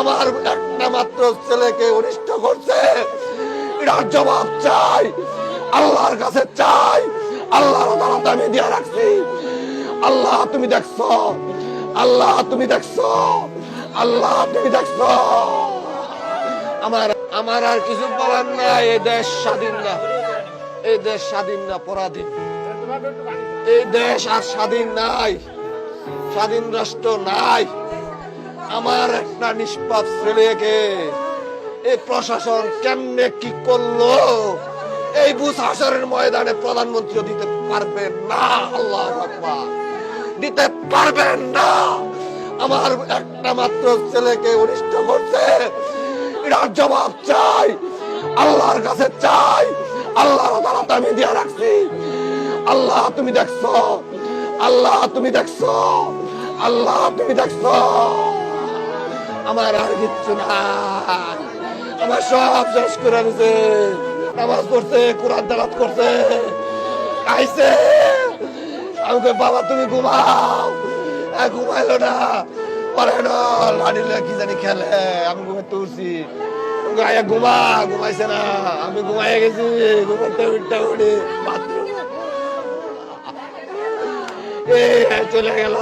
আমার একটা মাত্র ছেলেকে অনিষ্ট করছে। এটার জবাব চাই। আল্লাহর কাছে চাই। আল্লাহর আদালত আমি দিয়া রাখছি। আল্লাহ, তুমি দেখছ? আল্লাহ, তুমি দেখছ? আল্লাহ, তুমি দেখছ? আমার আমার আর কিছু বলার নাই। এই দেশ স্বাধীন না। এই দেশ স্বাধীন না, পরাধীন। এই দেশ আর স্বাধীন নাই। স্বাধীন রাষ্ট্র নাই। আমার একটা নিষ্পাপ ছেলেকে এই প্রশাসন কেমনে কি করল? এই বুস হাসরের ময়দানে প্রধানমন্ত্রী দিতে পারবে না, আল্লাহ দিতে পারবেন না। আমার একটা মাত্র ছেলেকে অনিষ্ট করছে। এটার জবাব চাই, আল্লাহর কাছে চাই, আল্লাহর আমি দিয়া রাখছি। আল্লাহ, তুমি দেখছ? আল্লাহ, তুমি দেখছ? আল্লাহ, তুমি দেখছ? আমার আর কিচ্ছু নাই। আমার সব শেষ করে দিছে। নামাজ পড়ছে কোরআন তালাত করছে। খাইছে। আমি কই, বাবা তুমি ঘুমাও। ঘুমাইলো না। পরে লাড়িলে কি জানি খেলে। আমি ঘুমে তুলছি আয়া ঘুমা ঘুমাইছে না। আমি ঘুমাইয়ে গেছি। ঘুমাইতে উঠতে উঠে বাথরুম। চলে গেল